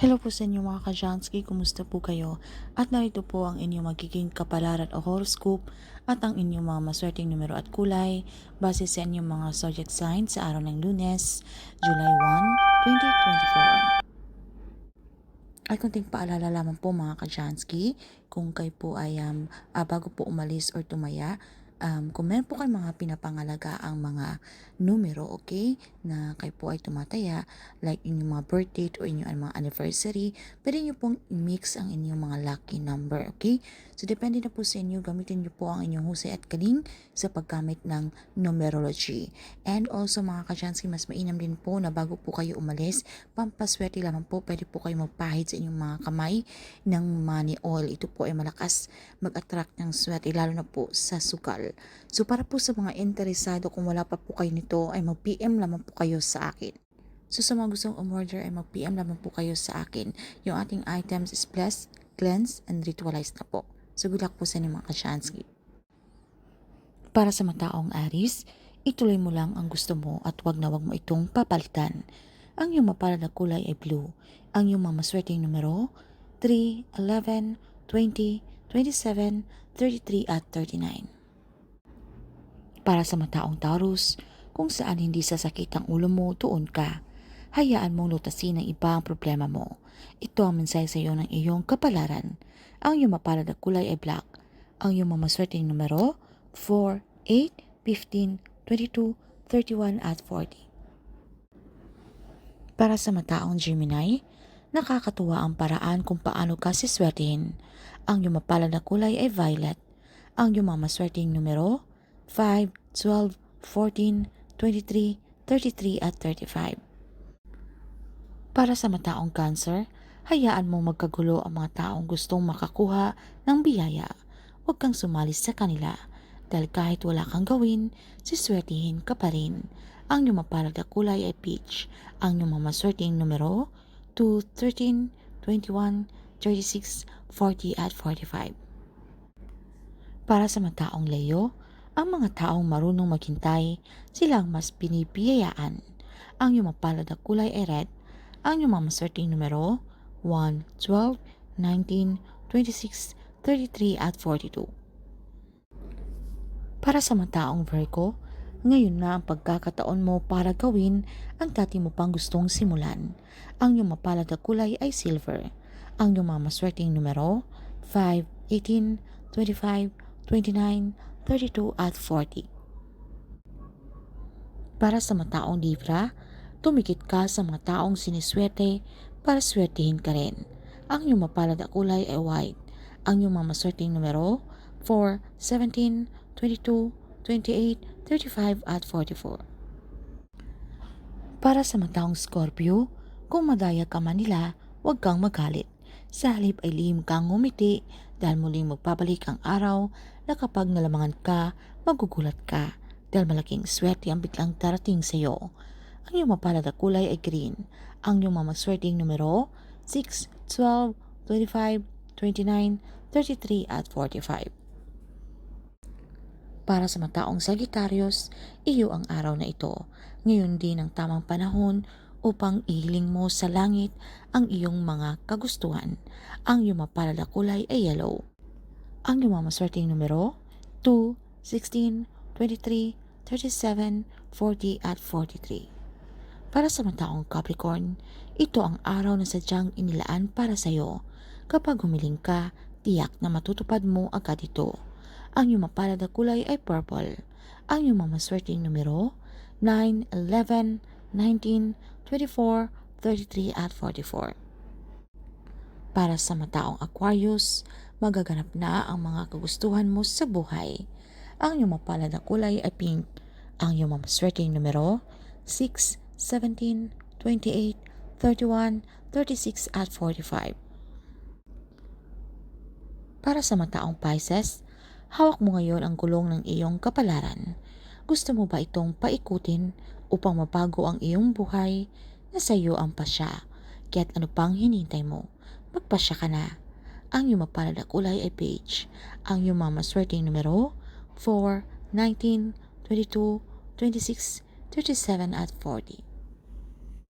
Hello po sa inyo mga kajansky, kumusta po kayo? At narito po ang inyong magiging kapalaran o horoscope at ang inyong mga maswerteng numero at kulay base sa inyong mga zodiac sign sa araw ng lunes, July 1, 2024. At kunting paalala lamang po mga kajansky, kung kayo po ay um, ah, bago po umalis or tumaya, um, kung meron po kayong mga pinapangalaga ang mga numero, okay, na kayo po ay tumataya, like inyong mga birth date o inyong mga anniversary, pwede nyo pong i-mix ang inyong mga lucky number, okay? So, depende na po sa inyo, gamitin nyo po ang inyong husay at galing sa paggamit ng numerology. And also, mga kachansky, mas mainam din po na bago po kayo umalis, pampaswerte lamang po, pwede po kayo magpahid sa inyong mga kamay ng money oil. Ito po ay malakas mag-attract ng swerte, lalo na po sa sukal. So, para po sa mga interesado, kung wala pa po kayo nito, ay mag-PM lamang po kayo sa akin. So sa mga gustong umorder ay mag-PM lamang po kayo sa akin. Yung ating items is bless, cleanse, and ritualize na po. So good luck po sa inyo mga kasyansky. Para sa mataong Aris, ituloy mo lang ang gusto mo at wag na wag mo itong papalitan. Ang iyong mapalad na kulay ay blue. Ang iyong mga maswerteng numero, 3, 11, 20, 27, 33 at 39. Para sa mataong Taurus, kung saan hindi sasakit ang ulo mo, tuon ka. Hayaan mong lutasin ng iba ang problema mo. Ito ang mensahe sa iyo ng iyong kapalaran. Ang iyong mapalad na kulay ay black. Ang iyong mamaswerteng numero, 4, 8, 15, 22, 31 at 40. Para sa mataong Gemini, nakakatuwa ang paraan kung paano ka siswertihin. Ang iyong mapalad na kulay ay violet. Ang iyong mamaswerteng numero, 5, 12, 14, 23, 33 at 35. Para sa mataong cancer, hayaan mong magkagulo ang mga taong gustong makakuha ng biyaya. Huwag kang sumalis sa kanila dahil kahit wala kang gawin, siswertihin ka pa rin. Ang iyong mapalad na kulay ay peach. Ang iyong mamaswerteng numero, 2, 13, 21, 36, 40 at 45. Para sa mataong Leo, ang mga taong marunong maghintay, sila ang mas pinipiyayaan. Ang iyong mapalad na kulay ay red. Ang iyong mamaswerteng numero, 1, 12, 19, 26, 33 at 42. Para sa mataong Virgo, ngayon na ang pagkakataon mo para gawin ang dati mo pang gustong simulan. Ang iyong mapalad na kulay ay silver. Ang iyong mamaswerteng numero, 5, 18, 25, 29, 32 at 40. Para sa mataong Libra, tumikit ka sa mga taong siniswerte para swertihin ka rin. Ang iyong mapalad na kulay ay white. Ang iyong mamaswerteng numero, 4, 17, 22, 28, 35 at 44. Para sa mataong Scorpio, kung madaya ka man nila, huwag kang magalit. Sa halip ay lihim kang ngumiti dahil muling magpabalik ang araw na kapag nalamangan ka, magugulat ka dahil malaking swerte ang biglang darating sa iyo. Ang iyong mapalad na kulay ay green. Ang iyong mamaswerteng numero, 6, 12, 25, 29, 33 at 45. Para sa mataong Sagittarius, iyo ang araw na ito. Ngayon din ang tamang panahon upang ihiling mo sa langit ang iyong mga kagustuhan. Ang na kulay ay yellow. Ang iyong mamaswerteng numero, 2, 16, 23, 37, 40 at 43. Para sa mataong Capricorn, ito ang araw na sadyang inilaan para sa iyo. Kapag humiling ka, tiyak na matutupad mo agad ito. Ang iyong kulay ay purple. Ang iyong mamaswerteng numero, 9, 11, 19, 24, 33 at 44. Para sa mataong Aquarius, magaganap na ang mga kagustuhan mo sa buhay. Ang iyong mapalad na kulay ay pink. Ang iyong mamaswerteng numero, 6, 17, 28, 31, 36 at 45. Para sa mataong Pisces, hawak mo ngayon ang gulong ng iyong kapalaran. Gusto mo ba itong paikutin upang mabago ang iyong buhay na sa iyo ang pasya? Kaya't ano pang hinintay mo? Magpasya ka na. Ang iyong mapalad na kulay ay beige. Ang iyong mamaswerteng numero, 4, 19, 22, 26, 37 at 40.